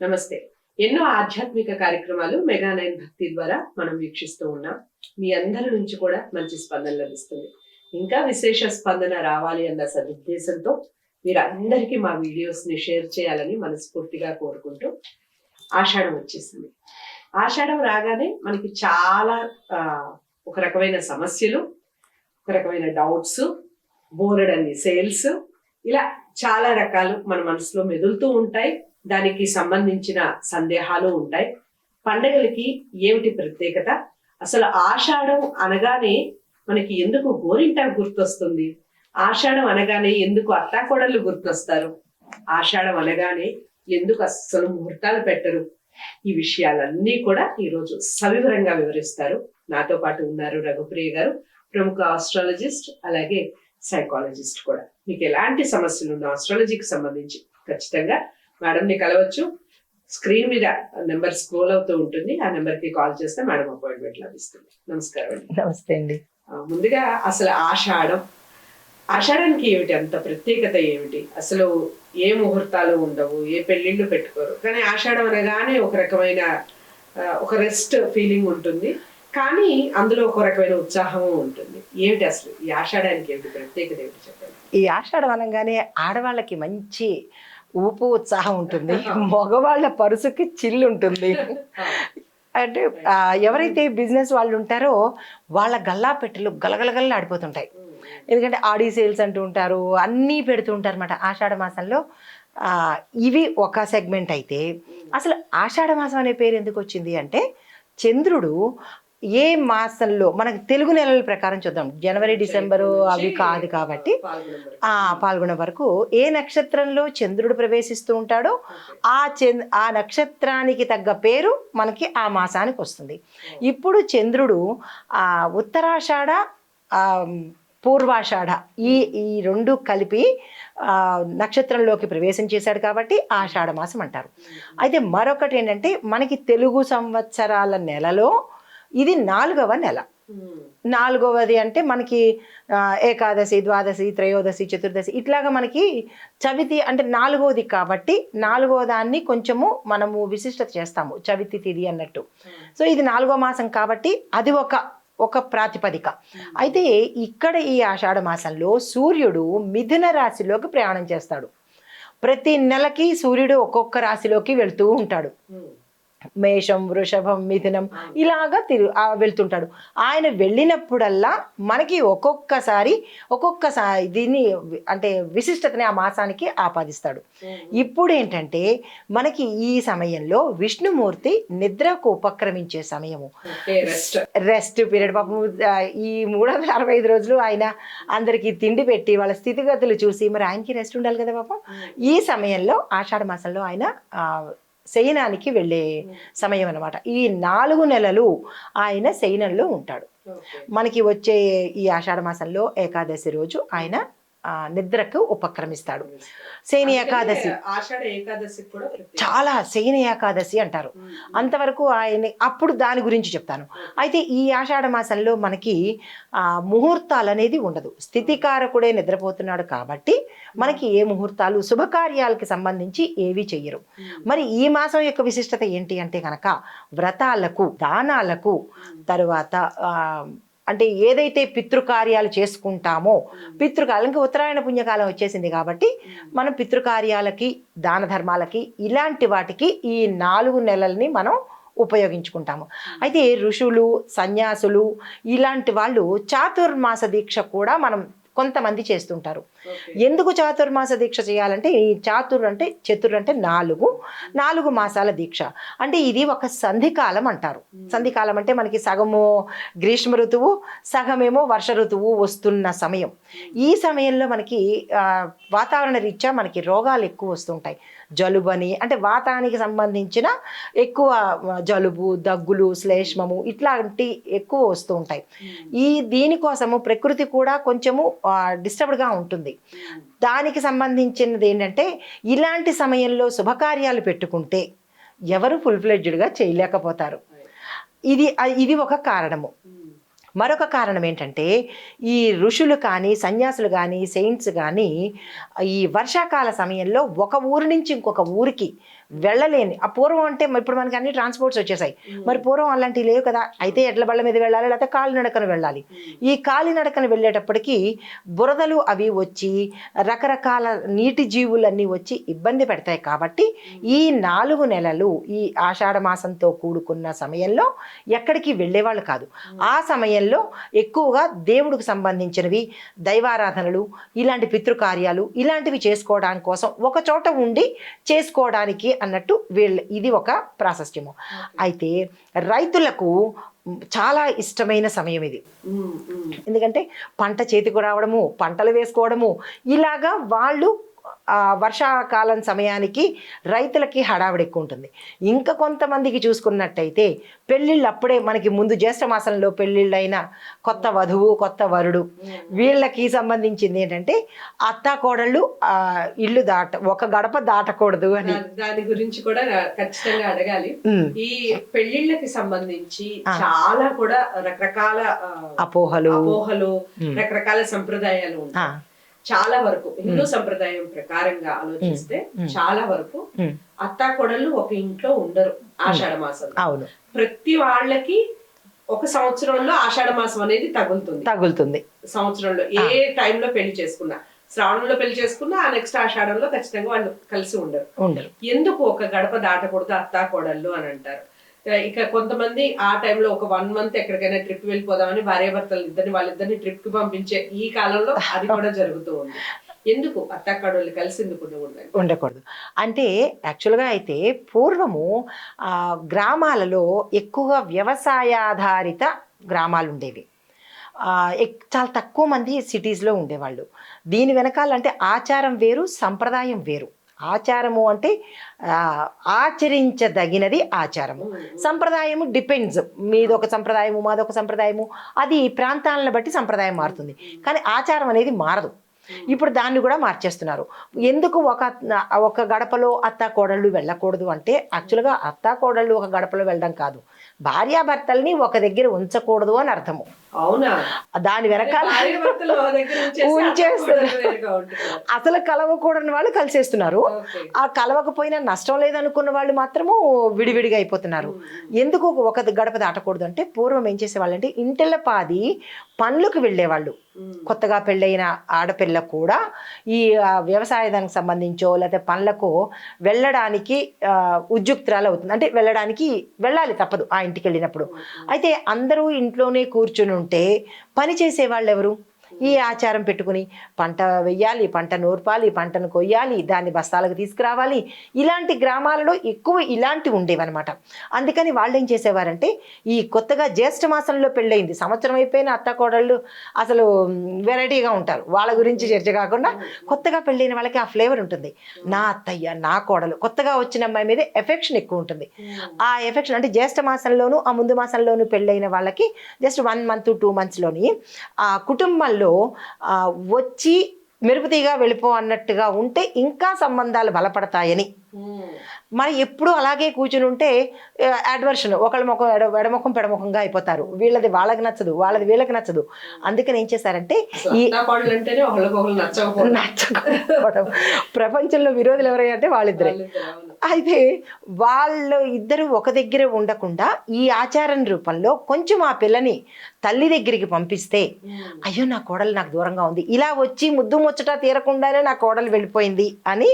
నమస్తే. ఎన్నో ఆధ్యాత్మిక కార్యక్రమాలు మెగా నైన్ భక్తి ద్వారా మనం వీక్షిస్తూ ఉన్నాం. మీ అందరి నుంచి కూడా మంచి స్పందన లభిస్తుంది. ఇంకా విశేష స్పందన రావాలి అన్న సదుద్దేశంతో మీరు అందరికీ మా వీడియోస్ని షేర్ చేయాలని మనస్ఫూర్తిగా కోరుకుంటూ ఆషాఢం వచ్చేసింది. ఆషాఢం రాగానే మనకి చాలా ఒక రకమైన సమస్యలు ఒక రకమైన డౌట్స్ బోలెడన్ని సేల్స్ ఇలా చాలా రకాలు మన మనసులో మెదులుతూ ఉంటాయి. దానికి సంబంధించిన సందేహాలు ఉంటాయి. పండగలకి ఏమిటి ప్రత్యేకత? అసలు ఆషాఢం అనగానే మనకి ఎందుకు గోరింటాకు గుర్తొస్తుంది? ఆషాఢం అనగానే ఎందుకు అత్తాకోడళ్ళు గుర్తొస్తారు? ఆషాఢం అనగానే ఎందుకు అస్సలు ముహూర్తాలు పెట్టరు? ఈ విషయాలన్నీ కూడా ఈరోజు సవివరంగా వివరిస్తారు. నాతో పాటు ఉన్నారు రఘుప్రియ గారు ప్రముఖ ఆస్ట్రాలజిస్ట్ అలాగే సైకాలజిస్ట్ కూడా. మీకు ఎలాంటి సమస్యలు ఉన్న ఆస్ట్రాలజీకి సంబంధించి ఖచ్చితంగా మేడంని కలవచ్చు. స్క్రీన్ మీద నెంబర్ స్క్రోల్ అవుతూ ఉంటుంది. ఆ నెంబర్కి కాల్ చేస్తే మేడం అపాయింట్మెంట్ లభిస్తుంది. నమస్కారం అండి. నమస్తే అండి. ముందుగా అసలు ఆషాఢం. ఆషాఢానికి ఏమిటి? అంత ప్రత్యేకత ఏమిటి? అసలు ఏ ముహూర్తాలు ఉండవు? ఏ పెళ్ళిళ్ళు పెట్టుకోరు? కానీ ఆషాఢం అనగానే ఒక రకమైన ఒక రెస్ట్ ఫీలింగ్ ఉంటుంది. కానీ అందులో ఒక రకమైన ఉత్సాహము ఉంటుంది. ఏమిటి అసలు ఈ ఆషాఢానికి ఏమిటి ప్రత్యేకత ఏమిటి చెప్పండి? ఈ ఆషాఢం అనగానే ఆడవాళ్ళకి మంచి ఊపు ఉత్సాహం ఉంటుంది. మగవాళ్ళ పరుసుకి చిల్లు ఉంటుంది. అంటే ఎవరైతే బిజినెస్ వాళ్ళు ఉంటారో వాళ్ళ గల్లా పెట్టెలు గలగలగల్లా ఆడిపోతుంటాయి. ఎందుకంటే ఆడీ సేల్స్ అంటూ ఉంటారు అన్నీ పెడుతూ ఉంటారు అనమాట ఆషాఢ మాసంలో ఇవి ఒక సెగ్మెంట్ అయితే అసలు ఆషాఢ మాసం అనే పేరు ఎందుకు వచ్చింది అంటే చంద్రుడు ఏ మాసంలో? మనకి తెలుగు నెలల ప్రకారం చూద్దాం. జనవరి డిసెంబరు అవి కాదు కాబట్టి. ఆ పాల్గొనే వరకు. ఏ నక్షత్రంలో చంద్రుడు ప్రవేశిస్తూ ఉంటాడో ఆ చంద్ ఆ నక్షత్రానికి తగ్గ పేరు మనకి ఆ మాసానికి వస్తుంది. ఇప్పుడు చంద్రుడు ఆ ఉత్తరాషాఢ పూర్వాషాఢ ఈ ఈ రెండు కలిపి నక్షత్రంలోకి ప్రవేశం చేశాడు కాబట్టి ఆషాఢ మాసం అంటారు. అయితే మరొకటి ఏంటంటే మనకి తెలుగు సంవత్సరాల నెలలో ఇది నాలుగవ నెల. నాలుగవది అంటే మనకి ఏకాదశి ద్వాదశి త్రయోదశి చతుర్దశి ఇట్లాగా మనకి చవితి అంటే నాలుగవది కాబట్టి నాలుగవ దాన్ని కొంచెము మనము విశిష్టత చేస్తాము చవితి తిథి అన్నట్టు. సో ఇది నాలుగో మాసం కాబట్టి అది ఒక ఒక ప్రాతిపదిక. అయితే ఇక్కడ ఈ ఆషాఢ మాసంలో సూర్యుడు మిథున రాశిలోకి ప్రయాణం చేస్తాడు. ప్రతి నెలకి సూర్యుడు ఒక్కొక్క రాశిలోకి వెళ్తూ ఉంటాడు. మేషం వృషభం మిథునం ఇలాగా తిరు ఆ వెళ్తుంటాడు. ఆయన వెళ్ళినప్పుడల్లా మనకి ఒక్కొక్కసారి ఒక్కొక్కసారి దీన్ని అంటే విశిష్టతని ఆ మాసానికి ఆపాదిస్తాడు. ఇప్పుడు ఏంటంటే మనకి ఈ సమయంలో విష్ణుమూర్తి నిద్రకు ఉపక్రమించే సమయము. రెస్ట్. రెస్ట్ పీరియడ్ పాపం ఈ మూడు వందల అరవై ఐదు రోజులు ఆయన అందరికీ తిండి పెట్టి వాళ్ళ స్థితిగతులు చూసి మరి ఆయనకి రెస్ట్ ఉండాలి కదా పాపం? ఈ సమయంలో ఆషాఢ మాసంలో ఆయన శయనానికి వెళ్ళే సమయం అన్నమాట ఈ నాలుగు నెలలు ఆయన శయనంలో ఉంటాడు. మనకి వచ్చే ఈ ఆషాఢ మాసంలో ఏకాదశి రోజు ఆయన నిద్రకు ఉపక్రమిస్తాడు. శని ఏకాదశి. చాలా శయన ఏకాదశి అంటారు. అంతవరకు ఆయన అప్పుడు దాని గురించి చెప్తాను. అయితే ఈ ఆషాఢ మాసంలో మనకి ఆ, ముహూర్తాలు అనేది ఉండదు. స్థితికారకుడే నిద్రపోతున్నాడు కాబట్టి మనకి ఏ ముహూర్తాలు శుభకార్యాలకి సంబంధించి ఏవి చెయ్యరు. మరి ఈ మాసం యొక్క విశిష్టత ఏంటి అంటే కనుక వ్రతాలకు దానాలకు తరువాత ఆ, అంటే ఏదైతే పితృకార్యాలు చేసుకుంటామో పితృకాలం ఇంకా ఉత్తరాయణ పుణ్యకాలం వచ్చేసింది కాబట్టి మనం పితృకార్యాలకి దాన ధర్మాలకి ఇలాంటి వాటికి ఈ నాలుగు నెలల్ని మనం ఉపయోగించుకుంటాము. అయితే ఋషులు సన్యాసులు ఇలాంటి వాళ్ళు చాతుర్మాస దీక్ష కూడా మనం కొంతమంది చేస్తుంటారు. ఎందుకు చాతుర్మాస దీక్ష చేయాలంటే ఈ చాతుర్ అంటే చతుర్ అంటే నాలుగు నాలుగు మాసాల దీక్ష. అంటే ఇది ఒక సంధికాలం అంటారు. సంధికాలం అంటే మనకి సగము గ్రీష్మ ఋతువు సగమేమో వర్ష ఋతువు వస్తున్న సమయం. ఈ సమయంలో మనకి వాతావరణ రీత్యా మనకి రోగాలు ఎక్కువ వస్తుంటాయి. జలుబు అని అంటే వాతానికి సంబంధించిన ఎక్కువ జలుబు దగ్గులు శ్లేష్మము ఇట్లాంటి ఎక్కువ వస్తూ ఉంటాయి. ఈ దీనికోసము ప్రకృతి కూడా కొంచెము డిస్టర్బ్డ్గా ఉంటుంది. దానికి సంబంధించినది ఏంటంటే ఇలాంటి సమయంలో శుభకార్యాలు పెట్టుకుంటే ఎవరు ఫుల్ ఫ్లెడ్జ్డ్గా చేయలేకపోతారు. ఇది ఇది ఒక కారణము. మరొక కారణం ఏంటంటే ఈ ఋషులు కానీ సన్యాసులు కానీ సెయింట్స్ కానీ ఈ వర్షాకాల సమయంలో ఒక ఊరి నుంచి ఇంకొక ఊరికి వెళ్ళలేని. ఆ పూర్వం అంటే ఇప్పుడు మనకి అన్ని ట్రాన్స్పోర్ట్స్ వచ్చేసాయి. మరి పూర్వం అలాంటివి లేవు కదా. అయితే ఎడ్ల బళ్ళ మీద వెళ్ళాలి లేకపోతే కాలినడకన వెళ్ళాలి. ఈ కాలినడకన వెళ్ళేటప్పటికి బురదలు అవి వచ్చి రకరకాల నీటి జీవులన్నీ వచ్చి ఇబ్బంది పెడతాయి కాబట్టి ఈ నాలుగు నెలలు ఈ ఆషాఢ మాసంతో కూడుకున్న సమయంలో ఎక్కడికి వెళ్ళేవాళ్ళు కాదు. ఆ సమయంలో ఎక్కువగా దేవుడికి సంబంధించినవి దైవారాధనలు ఇలాంటి పితృకార్యాలు ఇలాంటివి చేసుకోవడానికి కోసం ఒక చోట ఉండి చేసుకోవడానికి అన్నట్టు వీళ్ళ ఇది ఒక ప్రాశస్త్యము. అయితే రైతులకు చాలా ఇష్టమైన సమయం ఇది. ఎందుకంటే పంట చేతికి రావడము పంటలు వేసుకోవడము ఇలాగా వాళ్ళు వర్షాకాలం సమయానికి రైతులకి హడావిడి ఎక్కువ ఉంటుంది. ఇంకా కొంతమందికి చూసుకున్నట్టయితే పెళ్ళిళ్ళు అప్పుడే మనకి ముందు జ్యేష్ఠ మాసంలో పెళ్ళిళ్ళైన కొత్త వధువు కొత్త వరుడు వీళ్ళకి సంబంధించింది ఏంటంటే అత్త కోడళ్ళు ఇల్లు దాట ఒక గడప దాటకూడదు అని. దాని గురించి కూడా ఖచ్చితంగా అడగాలి. ఈ పెళ్ళిళ్ళకి సంబంధించి. చాలా కూడా రకరకాల అపోహలు. అపోహలు. రకరకాల సంప్రదాయాలు ఉంటాయి. చాలా వరకు హిందూ సంప్రదాయం ప్రకారంగా ఆలోచిస్తే ఉమ్. చాలా వరకు అత్తా కోడళ్ళు ఒక ఇంట్లో ఉండరు ఆషాఢ మాసం ప్రతి వాళ్ళకి ఒక సంవత్సరంలో ఆషాఢ మాసం అనేది తగులుతుంది. తగులుతుంది. సంవత్సరంలో ఏ టైంలో పెళ్ళి చేసుకున్నా శ్రావణంలో పెళ్ళి చేసుకున్నా ఆ నెక్స్ట్ ఆషాఢంలో ఖచ్చితంగా వాళ్ళు కలిసి ఉండరు. ఉండరు. ఎందుకు ఒక గడప దాటకూడదు అత్తా కోడళ్ళు అని అంటారు. ఇక కొంతమంది ఆ టైంలో ఒక వన్ మంత్ ఎక్కడికైనా ట్రిప్ వెళ్ళిపోదామని భార్యాభర్తలు ఇద్దరిని వాళ్ళిద్దరిని ట్రిప్కి పంపించే ఈ కాలంలో అది కూడా జరుగుతూ ఉంది. ఎందుకు? అత్తా కలిసి ఎందుకు ఉండకూడదు? ఉండకూడదు. అంటే యాక్చువల్గా అయితే పూర్వము గ్రామాలలో ఎక్కువగా వ్యవసాయాధారిత గ్రామాలు ఉండేవి. ఎక్- చాలా తక్కువ మంది సిటీస్లో ఉండేవాళ్ళు. దీని వెనకాలంటే ఆచారం వేరు సంప్రదాయం వేరు. ఆచారము అంటే ఆచరించదగినది ఆచారము. సంప్రదాయము డిపెండ్స్ మీద ఒక సంప్రదాయము మాదొక సంప్రదాయము. అది ప్రాంతాలను బట్టి సంప్రదాయం మారుతుంది. కానీ ఆచారం అనేది మారదు. ఇప్పుడు దాన్ని కూడా మార్చేస్తున్నారు. ఎందుకు ఒక ఒక గడపలో అత్త కోడళ్ళు వెళ్ళకూడదు అంటే యాక్చువల్గా అత్త కోడళ్ళు ఒక గడపలో వెళ్ళడం కాదు. భార్యాభర్తల్ని ఒక దగ్గర ఉంచకూడదు అని అర్థము అవునా దాని వెనకాల భార్యాభర్తలు ఒక దగ్గర ఉంచేసి ఉంచేస్తారు. అత్తా కోడళ్ళు వేరుగా ఉంటున్నారు. అసలు కలవకూడని వాళ్ళు కలిసేస్తున్నారు. ఆ కలవకపోయినా నష్టం లేదనుకున్న వాళ్ళు మాత్రము విడివిడిగా అయిపోతున్నారు ఎందుకు ఒక గడప దాటకూడదు అంటే పూర్వం ఏం చేసేవాళ్ళు అంటే ఇంటిళ్ళ పాది పనులకు వెళ్ళేవాళ్ళు. కొత్తగా పెళ్ళైన ఆడపిల్ల కూడా ఈ ఆ, వ్యవసాయ దానికి సంబంధించో లేకపోతే పనులకు వెళ్ళడానికి ఉద్యుక్తురాలు అవుతుంది. అంటే వెళ్ళడానికి వెళ్ళాలి తప్పదు ఆ ఇంటికి వెళ్ళినప్పుడు. అయితే అందరూ ఇంట్లోనే కూర్చుని ఉంటే పని చేసేవాళ్ళు ఎవరు? ఈ ఆచారం పెట్టుకుని పంట వెయ్యాలి పంట నూర్పాలి పంటను కొయ్యాలి దాన్ని బస్తాలకు తీసుకురావాలి. ఇలాంటి గ్రామాలలో ఎక్కువ ఇలాంటివి ఉండేవన్నమాట. అందుకని వాళ్ళు ఏం చేసేవారంటే ఈ కొత్తగా జ్యేష్ఠ మాసంలో పెళ్ళయింది సంవత్సరం అయిపోయిన అత్త కోడళ్ళు అసలు వెరైటీగా ఉంటారు. వాళ్ళ గురించి చర్చ కాకుండా కొత్తగా పెళ్ళైన వాళ్ళకి ఆ ఫ్లేవర్ ఉంటుంది. నా అత్తయ్య నా కోడలు కొత్తగా వచ్చిన అమ్మాయి మీద ఎఫెక్షన్ ఎక్కువ ఉంటుంది. ఆ ఎఫెక్షన్ అంటే జ్యేష్ఠ మాసంలోనూ ఆ ముందు మాసంలోనూ పెళ్ళైన వాళ్ళకి జస్ట్ వన్ మంత్ టూ మంత్స్లోని ఆ కుటుంబంలో ఆ, వచ్చి మెరుపుతీగా వెళ్ళిపో అన్నట్టుగా ఉంటే ఇంకా సంబంధాలు బలపడతాయని. మరి ఎప్పుడు అలాగే కూర్చుని ఉంటే అడ్వర్షన్ ఒకళ్ళ ముఖం ఎడ ఎడముఖం పెడముఖంగా అయిపోతారు. వీళ్ళది వాళ్ళకి నచ్చదు వాళ్ళది వీళ్ళకి నచ్చదు. అందుకని ఏం చేశారంటే ఈ నచ్చకపోవడం. ప్రపంచంలో విరోధులు ఎవరయ్యంటే వాళ్ళిద్దరే. అయితే వాళ్ళు ఇద్దరు ఒక దగ్గర ఉండకుండా ఈ ఆచారం రూపంలో కొంచెం ఆ పిల్లని తల్లి దగ్గరికి పంపిస్తే. అయ్యో నా కోడలు నాకు దూరంగా ఉంది. ఇలా వచ్చి ముద్దు ముచ్చట తీరకుండానే నా కోడలు వెళ్ళిపోయింది అని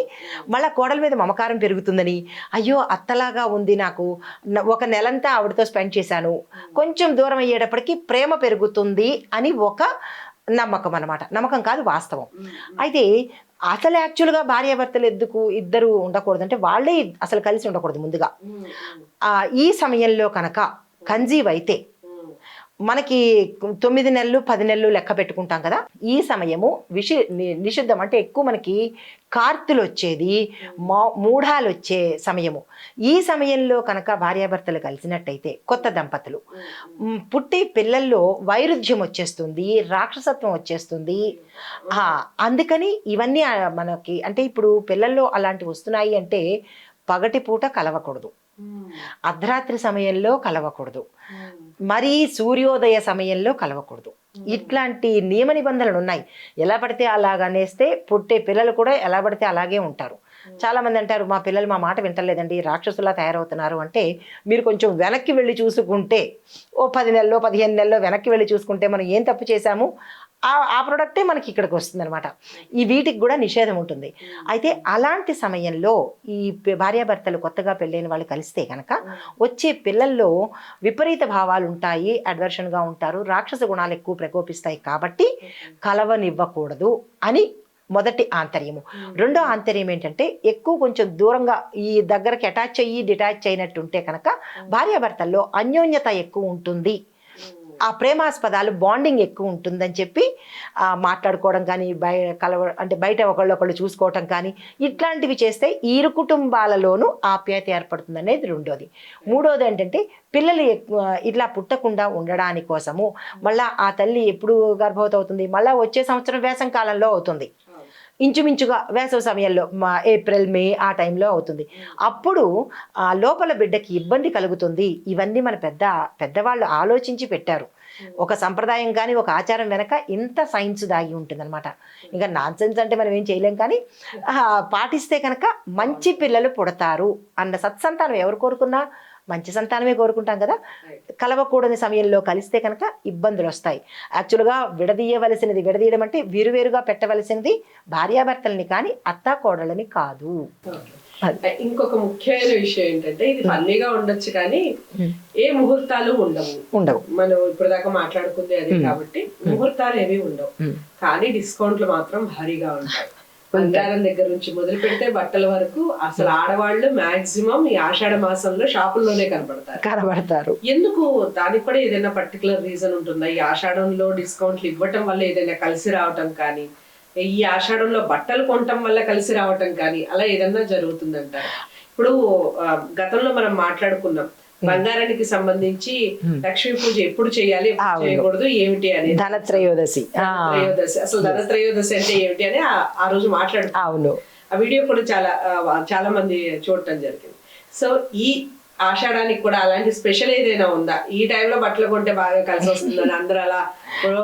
మళ్ళా కోడల మీద మమకారం పెరుగుతుందని అయ్యో అత్తలాగా ఉంది నాకు ఒక నెలంతా ఆవిడతో స్పెండ్ చేశాను. కొంచెం దూరం అయ్యేటప్పటికి ప్రేమ పెరుగుతుంది అని ఒక నమ్మకం అన్నమాట. నమ్మకం కాదు వాస్తవం. అయితే అసలు యాక్చువల్గా భార్యాభర్తలు ఎందుకు ఇద్దరు ఉండకూడదు అంటే వాళ్ళే అసలు కలిసి ఉండకూడదు ముందుగా ఈ సమయంలో కనుక కన్జీవ్ అయితే. మనకి తొమ్మిది నెలలు పది నెలలు లెక్క పెట్టుకుంటాం కదా. ఈ సమయము విషి నిషిద్ధం అంటే ఎక్కువ మనకి కార్తులు వచ్చేది మో మూఢాలు వచ్చే సమయము. ఈ సమయంలో కనుక భార్యాభర్తలు కలిసినట్టయితే కొత్త దంపతులు. పుట్టే పిల్లల్లో వైరుధ్యం వచ్చేస్తుంది రాక్షసత్వం వచ్చేస్తుంది. అందుకని ఇవన్నీ మనకి అంటే ఇప్పుడు పిల్లల్లో అలాంటివి వస్తున్నాయి అంటే పగటిపూట కలవకూడదు. ఉమ్. అర్ధరాత్రి సమయంలో కలవకూడదు. మరీ సూర్యోదయ సమయంలో కలవకూడదు. ఇట్లాంటి నియమ నిబంధనలు ఉన్నాయి. ఎలా పడితే అలాగనేస్తే పుట్టే పిల్లలు కూడా ఎలా పడితే అలాగే ఉంటారు. చాలా మంది అంటారు మా పిల్లలు మా మాట వింటలేదండి రాక్షసులా తయారవుతున్నారు. అంటే మీరు కొంచెం వెనక్కి వెళ్ళి చూసుకుంటే ఓ పది నెలలో పదిహేను నెలలో వెనక్కి వెళ్ళి చూసుకుంటే మనం ఏం తప్పు చేశాము? ఆ ఆ ప్రోడక్టే మనకి ఇక్కడికి వస్తుంది అనమాట ఈ వీటికి కూడా నిషేధం ఉంటుంది. అయితే అలాంటి సమయంలో ఈ భార్యాభర్తలు కొత్తగా పెళ్ళైన వాళ్ళు కలిస్తే కనుక వచ్చే పిల్లల్లో విపరీత భావాలు ఉంటాయి అడ్వర్షన్గా ఉంటారు రాక్షస గుణాలు ఎక్కువ ప్రకోపిస్తాయి కాబట్టి కలవనివ్వకూడదు అని మొదటి ఆంతర్యము. రెండో ఆంతర్యం ఏంటంటే ఎక్కువ కొంచెం దూరంగా ఈ దగ్గరకి అటాచ్ అయ్యి డిటాచ్ అయినట్టు ఉంటే కనుక భార్యాభర్తల్లో అన్యోన్యత ఎక్కువ ఉంటుంది. ఆ ప్రేమాస్పదాలు బాండింగ్ ఎక్కువ ఉంటుందని చెప్పి మాట్లాడుకోవడం కానీ బయ కలవ అంటే బయట ఒకళ్ళు ఒకళ్ళు చూసుకోవటం కానీ ఇట్లాంటివి చేస్తే ఇరు కుటుంబాలలోనూ ఆప్యాయత ఏర్పడుతుంది అనేది రెండోది. మూడోది ఏంటంటే పిల్లలు ఎక్కువ ఇట్లా పుట్టకుండా ఉండడాని కోసము మళ్ళీ ఆ తల్లి ఎప్పుడు గర్భవతి అవుతుంది మళ్ళీ వచ్చే సంవత్సరం వేసం కాలంలో అవుతుంది. ఇంచుమించుగా వేసవి సమయంలో మా ఏప్రిల్ మే ఆ టైంలో అవుతుంది. అప్పుడు ఆ లోపల బిడ్డకి ఇబ్బంది కలుగుతుంది. ఇవన్నీ మన పెద్ద పెద్దవాళ్ళు ఆలోచించి పెట్టారు. ఒక సంప్రదాయం కానీ ఒక ఆచారం వెనక ఇంత సైన్స్ దాగి ఉంటుందన్నమాట. ఇంకా నాన్ సెన్స్ అంటే మనం ఏం చేయలేం కానీ పాటిస్తే కనుక మంచి పిల్లలు పుడతారు అన్న సత్సంతానం ఎవరు కోరుకున్నా మంచి సంతానమే కోరుకుంటాం కదా. కలవకూడని సమయంలో కలిస్తే కనుక ఇబ్బందులు వస్తాయి. యాక్చువల్గా విడదీయవలసినది విడదీయడం అంటే వేరువేరుగా పెట్టవలసినది భార్యాభర్తల్ని కానీ అత్తా కోడళ్ళని కాదు. ఇంకొక ముఖ్యమైన విషయం ఏంటంటే ఇది ఫన్నీగా ఉండొచ్చు కానీ Hmm. ఏ ముహూర్తాలు ఉండవు. ఉండవు. మనం ఇప్పుడు దాకా మాట్లాడుకుంది అదే కాబట్టి ముహూర్తాలు ఏవి ఉండవు. Hmm. కానీ డిస్కౌంట్లు మాత్రం భారీగా ఉంటాయి. బంగారం దగ్గర నుంచి మొదలు పెడితే బట్టల వరకు అసలు ఆడవాళ్ళు మాక్సిమం ఈ ఆషాఢ మాసంలో షాపుల్లోనే కనపడతారు కనబడతారు. ఎందుకు? దానికి కూడా ఏదైనా పర్టికులర్ రీజన్ ఉంటుందా? ఈ ఆషాఢంలో డిస్కౌంట్లు ఇవ్వటం వల్ల ఏదైనా కలిసి రావటం కానీ ఈ ఆషాఢంలో బట్టలు కొనటం వల్ల కలిసి రావటం కానీ అలా ఏదన్నా జరుగుతుందంటారు? ఇప్పుడు గతంలో మనం మాట్లాడుకున్నాం. బంగారానికి సంబంధించి లక్ష్మీ పూజ ఎప్పుడు చేయాలి. చేయకూడదు ఏమిటి అనేది ధనత్రయోదశి. త్రయోదశి అసలు ధనత్రయోదశి అంటే ఏమిటి అని ఆ- రోజు మాట్లాడు అవును. ఆ వీడియో కూడా చాలా చాలా మంది చూడటం జరిగింది. సో ఈ ఆషాఢానికి కూడా అలాంటి స్పెషల్ ఏదైనా ఉందా? ఈ టైంలో బట్టలు కొంటే బాగా కలిసి వస్తుందని అందరూ అలా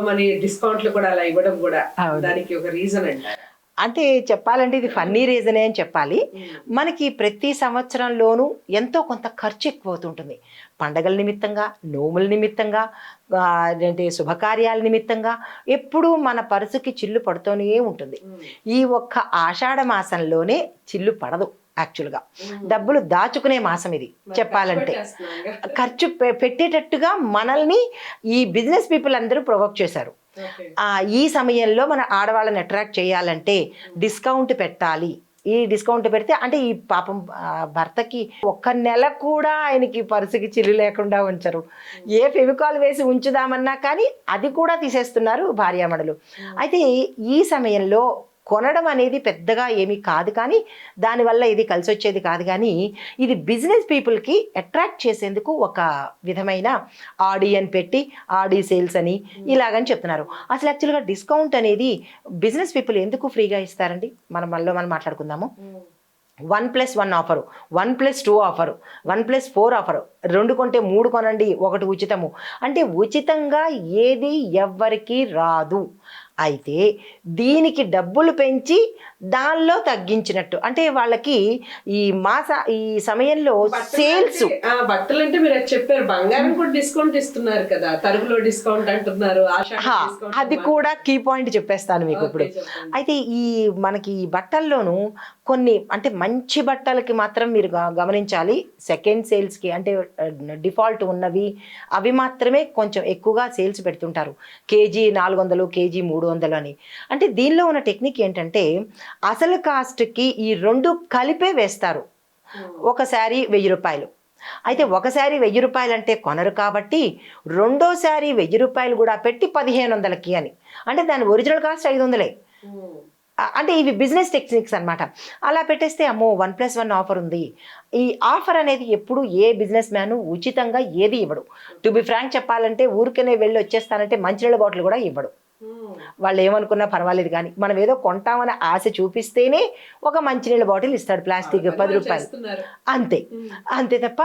మనీ డిస్కౌంట్లు కూడా అలా ఇవ్వడం కూడా. దానికి ఒక రీజన్ అంటారు అంటే చెప్పాలంటే ఇది ఫన్నీ రీజనే అని చెప్పాలి. మనకి ప్రతి సంవత్సరంలోనూ ఎంతో కొంత ఖర్చు ఎక్కువ అవుతుంటుంది పండగల నిమిత్తంగా నోముల నిమిత్తంగా ఏంటి శుభకార్యాల నిమిత్తంగా ఎప్పుడూ మన పరుసుకి చిల్లు పడుతూనే ఉంటుంది. ఈ ఒక్క ఆషాఢ మాసంలోనే చిల్లు పడదు. యాక్చువల్గా డబ్బులు దాచుకునే మాసం ఇది చెప్పాలంటే. ఖర్చు పె- పెట్టేటట్టుగా మనల్ని ఈ బిజినెస్ పీపుల్ అందరూ ప్రొవోక్ చేశారు. ఈ సమయంలో మన ఆడవాళ్ళని అట్రాక్ట్ చేయాలంటే డిస్కౌంట్ పెట్టాలి. ఈ డిస్కౌంట్ పెడితే అంటే ఈ పాపం భర్తకి ఒక్క నెల కూడా ఆయనకి పరుసుకి చిల్లు లేకుండా ఉంచరు. ఏ ఫెవికాల్ వేసి ఉంచుదామన్నా కానీ అది కూడా తీసేస్తున్నారు భార్యామణులు. అయితే ఈ సమయంలో కొనడం అనేది పెద్దగా ఏమీ కాదు కానీ దానివల్ల ఇది కలిసి వచ్చేది కాదు కానీ ఇది బిజినెస్ పీపుల్కి అట్రాక్ట్ చేసేందుకు ఒక విధమైన ఆడి అని పెట్టి ఆడి సేల్స్ అని ఇలాగని చెప్తున్నారు. అసలు యాక్చువల్గా డిస్కౌంట్ అనేది బిజినెస్ పీపుల్ ఎందుకు ఫ్రీగా ఇస్తారండి? మనం మనలో మనం మాట్లాడుకుందాము. One plus one offer one plus two offer one plus four offer రెండు కొంటే మూడు కొనండి ఒకటి ఉచితము. అంటే ఉచితంగా ఏది ఎవ్వరికి రాదు. అయితే దీనికి డబ్బులు పెంచి దానిలో తగ్గించినట్టు. అంటే వాళ్ళకి ఈ మాస ఈ సమయంలో సేల్స్ బట్టలు అంటే మీరు చెప్పారు. బంగారం కూడా డిస్కౌంట్ ఇస్తున్నారు కదా. తరుగులో డిస్కౌంట్ అంటున్నారు. అది. కూడా కీ పాయింట్ చెప్పేస్తాను మీకు ఇప్పుడు. అయితే ఈ మనకి ఈ బట్టల్లోనూ కొన్ని అంటే మంచి బట్టలకి మాత్రం మీరు గమనించాలి. సెకండ్ సేల్స్కి అంటే డిఫాల్ట్ ఉన్నవి అవి మాత్రమే కొంచెం ఎక్కువగా సేల్స్ పెడుతుంటారు. కేజీ నాలుగు వందలు కేజీ మూడు వందలు అని. అంటే దీనిలో ఉన్న టెక్నిక్ ఏంటంటే అసలు కాస్ట్కి ఈ రెండు కలిపే వేస్తారు. ఒక శారీ వెయ్యి రూపాయలు. అయితే ఒక శారీ వెయ్యి రూపాయలు అంటే కొనరు కాబట్టి రెండో శారీ వెయ్యి రూపాయలు కూడా పెట్టి పదిహేను వందలకి అని. అంటే దాని ఒరిజినల్ కాస్ట్ ఐదు వందలే. అంటే ఇవి బిజినెస్ టెక్నిక్స్ అన్నమాట. అలా పెట్టేస్తే అమ్మో వన్ ప్లస్ వన్ ఆఫర్ ఉంది. ఈ ఆఫర్ అనేది ఎప్పుడు ఏ బిజినెస్ మ్యాన్ ఉచితంగా ఏది ఇవ్వడు. టు బి ఫ్రాంక్ చెప్పాలంటే ఊరికనే వెళ్ళి వచ్చేస్తానంటే మంచినీళ్ళ బాటిల్ కూడా ఇవ్వడు. వాళ్ళు ఏమనుకున్నా పర్వాలేదు కానీ మనం ఏదో కొంటామని ఆశ చూపిస్తేనే ఒక మంచినీళ్ళ బాటిల్ ఇస్తాడు ప్లాస్టిక్ పది రూపాయలు. అంతే. ఉమ్. అంతే తప్ప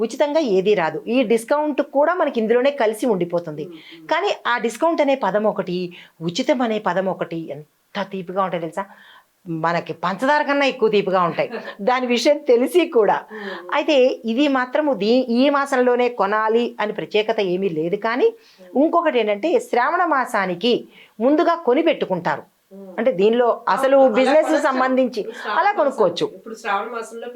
ఉచితంగా ఏది రాదు. ఈ డిస్కౌంట్ కూడా మనకి ఇందులోనే కలిసి ఉండిపోతుంది. కానీ ఆ డిస్కౌంట్ అనే పదం ఒకటి ఉచితం అనే పదం ఒకటి ఎంత తీపిగా ఉంటాయి తెలుసా? మనకి పంచదార కన్నా ఎక్కువ తీపిగా ఉంటాయి. దాని విషయం తెలిసి కూడా. అయితే ఇది మాత్రము దీ ఈ మాసంలోనే కొనాలి అని ప్రత్యేకత ఏమీ లేదు కానీ ఇంకొకటి ఏంటంటే శ్రావణ మాసానికి ముందుగా కొని పెట్టుకుంటారు. అంటే దీనిలో అసలు బిజినెస్? సంబంధించి అలా కొనుక్కోవచ్చు. ఇప్పుడు శ్రావణ మాసంలో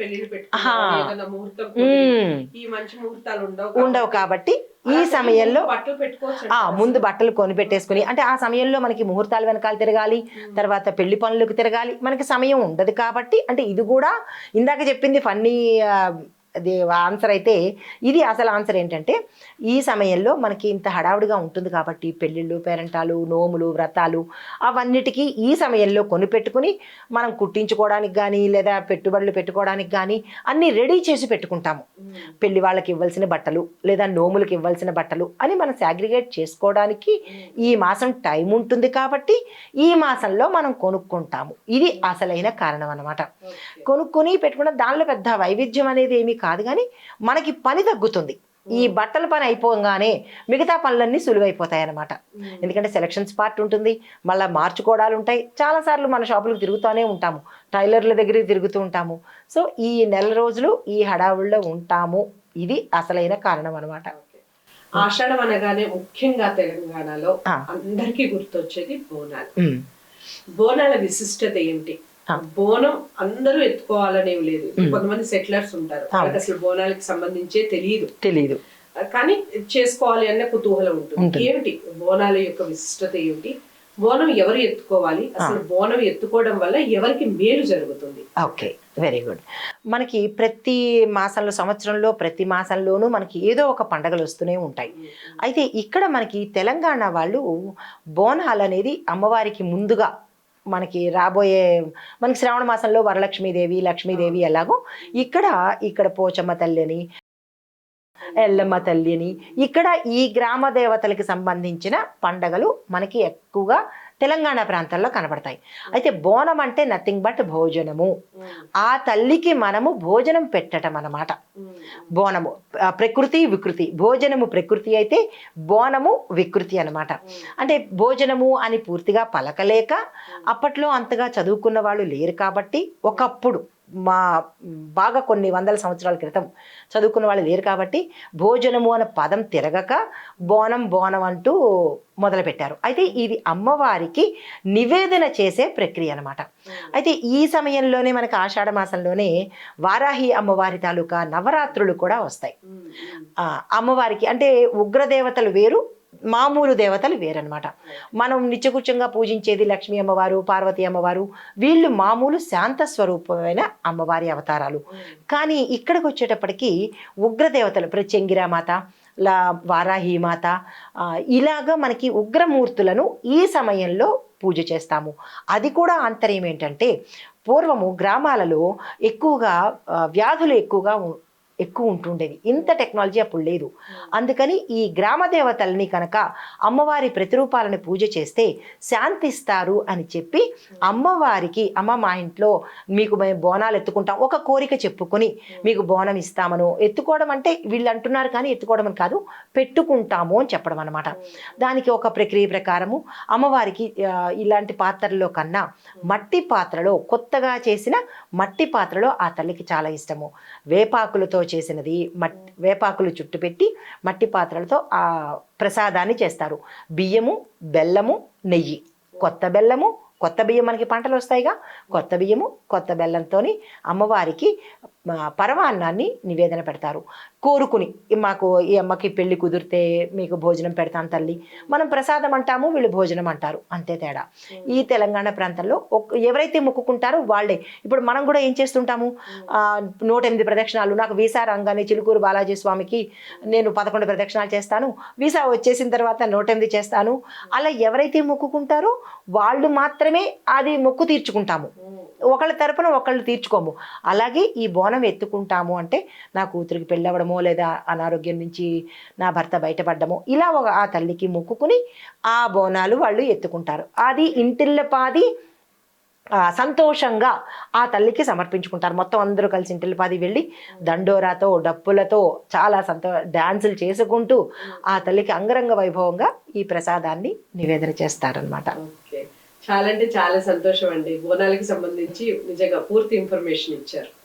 ముహూర్తాలు ఉండవు కాబట్టి ఈ సమయంలో బట్టలు పెట్టుకోవచ్చు ఆ? ముందు బట్టలు కొని పెట్టేసుకుని అంటే ఆ సమయంలో మనకి ముహూర్తాలు వెనకాల తిరగాలి తర్వాత పెళ్ళి పనులకు తిరగాలి మనకి సమయం ఉండదు కాబట్టి అంటే ఇది కూడా ఇందాక చెప్పింది ఫన్నీ అది ఆన్సర్ అయితే ఇది అసలు ఆన్సర్ ఏంటంటే ఈ సమయంలో మనకి ఇంత హడావుడిగా ఉంటుంది కాబట్టి పెళ్ళిళ్ళు పేరెంటాలు నోములు వ్రతాలు అవన్నిటికీ ఈ సమయంలో కొనిపెట్టుకుని మనం కుట్టించుకోవడానికి కానీ లేదా పెట్టుబడులు పెట్టుకోవడానికి కానీ అన్నీ రెడీ చేసి పెట్టుకుంటాము. పెళ్ళి వాళ్ళకి ఇవ్వాల్సిన బట్టలు లేదా నోములకి ఇవ్వాల్సిన బట్టలు అని మనం సాగ్రిగేట్ చేసుకోవడానికి ఈ మాసం టైం ఉంటుంది కాబట్టి ఈ మాసంలో మనం కొనుక్కుంటాము. ఇది అసలైన కారణం అన్నమాట. ఓకే. కొనుక్కొని పెట్టుకున్న దానిలో పెద్ద వైవిధ్యం అనేది ఏమీ కాదు కానీ మనకి పని తగ్గుతుంది. ఈ బట్టల పని అయిపోగానే మిగతా పనులన్నీ సులువైపోతాయి అన్నమాట మ్మ్. ఎందుకంటే సెలక్షన్స్ పార్ట్ ఉంటుంది మళ్ళీ మార్చుకోవడాలు ఉంటాయి. చాలాసార్లు మన షాపులకు తిరుగుతూనే ఉంటాము టైలర్ల దగ్గరికి తిరుగుతూ ఉంటాము. సో ఈ నెల రోజులు ఈ హడావుల్లో ఉంటాము. ఇది అసలైన కారణం అనమాట. ఆషాఢం అనగానే ముఖ్యంగా తెలంగాణలో. అందరికీ గుర్తొచ్చేది బోనాలు. బోనాల విశిష్టత ఏమిటి ఆ. బోనం అందరూ ఎత్తుకోవాలనేవి లేదు. కొంతమంది సెటిలర్స్ ఉంటారు. వాళ్ళకి అసలు బోనాలకి సంబంధించే తెలియదు తెలీదు. కానీ చేసుకోవాలి అన్న కుతూహలం ఉంటుంది. ఉంటుంది. ఏమిటి? బోనాల యొక్క విశిష్టత ఏమిటి? బోనం ఎవరు ఎత్తుకోవాలి? అసలు బోనం ఎత్తుకోవడం వల్ల ఎవరికి మేలు జరుగుతుంది? ఓకే. Very good. మనకి ప్రతి మాసంలో సంవత్సరంలో ప్రతి మాసంలోనూ మనకి ఏదో ఒక పండగలు వస్తూనే ఉంటాయి. అయితే ఇక్కడ మనకి తెలంగాణ వాళ్ళు బోనాలు అనేది అమ్మవారికి ముందుగా మనకి రాబోయే మనకి శ్రావణ మాసంలో వరలక్ష్మీదేవి లక్ష్మీదేవి ఎలాగో ఇక్కడ ఇక్కడ పోచమ్మ తల్లి అని ఎల్లమ్మ తల్లి అని ఇక్కడ ఈ గ్రామ దేవతలకి సంబంధించిన పండగలు మనకి ఎక్కువగా తెలంగాణ ప్రాంతాల్లో కనబడతాయి. అయితే బోనం అంటే నథింగ్ బట్ భోజనము ఆ తల్లికి మనము భోజనం పెట్టటం అన్నమాట. బోనము ఆ, ప్రకృతి వికృతి. భోజనము ప్రకృతి అయితే బోనము వికృతి అన్నమాట. అంటే భోజనము అని పూర్తిగా పలకలేక అప్పట్లో అంతగా చదువుకున్న వాళ్ళు లేరు కాబట్టి ఒకప్పుడు మా బాగా కొన్ని వందల సంవత్సరాల క్రితం చదువుకున్న వాళ్ళు లేరు కాబట్టి భోజనము అనే పదం తిరగక బోనం బోనం అంటూ మొదలుపెట్టారు. అయితే ఇది అమ్మవారికి నివేదన చేసే ప్రక్రియ అనమాట అయితే ఈ సమయంలోనే మనకి ఆషాఢ మాసంలోనే వారాహి అమ్మవారి తాలూకా నవరాత్రులు కూడా వస్తాయి. అమ్మవారికి అంటే ఉగ్రదేవతలు వేరు మామూలు దేవతలు వేరనమాట మనం నిత్యకృత్యంగా పూజించేది లక్ష్మీ అమ్మవారు పార్వతీ అమ్మవారు వీళ్ళు మామూలు శాంత స్వరూపమైన అమ్మవారి అవతారాలు. కానీ ఇక్కడికి వచ్చేటప్పటికి ఉగ్రదేవతలు ప్రత్యంగిరామాత లా వారాహి మాత ఇలాగా మనకి ఉగ్రమూర్తులను ఈ సమయంలో పూజ చేస్తాము. అది కూడా ఆంతర్యం ఏంటంటే పూర్వము గ్రామాలలో ఎక్కువగా వ్యాధులు ఎక్కువగా ఎక్కువ ఉంటుండేవి ఇంత టెక్నాలజీ అప్పుడు లేదు. అందుకని ఈ గ్రామ దేవతల్ని కనుక అమ్మవారి ప్రతిరూపాలను పూజ చేస్తే శాంతిస్తారు అని చెప్పి అమ్మవారికి అమ్మ మా ఇంట్లో మీకు మేము బోనాలు ఎత్తుకుంటాం. ఒక కోరిక చెప్పుకొని మీకు బోనం ఇస్తామను. ఎత్తుకోవడం అంటే వీళ్ళు అంటున్నారు కానీ ఎత్తుకోవడం అని కాదు పెట్టుకుంటాము అని చెప్పడం అనమాట దానికి ఒక ప్రక్రియ ప్రకారము అమ్మవారికి ఇలాంటి పాత్రల్లో కన్నా మట్టి పాత్రలో కొత్తగా చేసిన మట్టి పాత్రలో ఆ తల్లికి చాలా ఇష్టము. వేపాకులతో చేసినది మట్టి వేపాకులు చుట్టుపెట్టి మట్టి పాత్రలతో ఆ ప్రసాదాన్ని చేస్తారు. బియ్యము బెల్లము నెయ్యి. కొత్త బెల్లము కొత్త బియ్యం మనకి పంటలు వస్తాయిగా. కొత్త బియ్యము కొత్త బెల్లంతోని అమ్మవారికి పరమాన్నాన్ని నివేదన పెడతారు. కోరుకుని మాకు ఈ అమ్మకి పెళ్ళి కుదిరితే మీకు భోజనం పెడతాం తల్లి. మనం ప్రసాదం అంటాము వీళ్ళు భోజనం అంటారు. అంతే తేడా. ఈ తెలంగాణ ప్రాంతంలో ఎవరైతే మొక్కుకుంటారో వాళ్ళే. ఇప్పుడు మనం కూడా ఏం చేస్తుంటాము? నూట ఎనిమిది ప్రదక్షిణాలు. నాకు వీసా రంగానే చిలుకూరు బాలాజీ స్వామికి నేను పదకొండు ప్రదక్షిణాలు చేస్తాను. వీసా వచ్చేసిన తర్వాత నూట ఎనిమిది చేస్తాను. అలా ఎవరైతే మొక్కుకుంటారో వాళ్ళు మాత్రమే అది మొక్కు తీర్చుకుంటాము. ఒకళ్ళ తరపున ఒకళ్ళు తీర్చుకోము. అలాగే ఈ బోనం ఎత్తుకుంటాము అంటే నా కూతురికి పెళ్ళవడమో లేదా అనారోగ్యం నుంచి నా భర్త బయటపడ్డమో ఇలా ఒక ఆ తల్లికి మొక్కుకుని ఆ బోనాలు వాళ్ళు ఎత్తుకుంటారు. అది ఇంటిల్లపాది పాది సంతోషంగా ఆ తల్లికి సమర్పించుకుంటారు. మొత్తం అందరూ కలిసి ఇంటిల్లిపాది వెళ్ళి దండోరాతో డప్పులతో చాలా సంతో డ్యాన్సులు చేసుకుంటూ ఆ తల్లికి అంగరంగ వైభవంగా ఈ ప్రసాదాన్ని నివేదన చేస్తారనమాట చాలా అంటే చాలా సంతోషం అండి. బోనాలకి సంబంధించి నిజంగా పూర్తి ఇన్ఫర్మేషన్ ఇచ్చారు.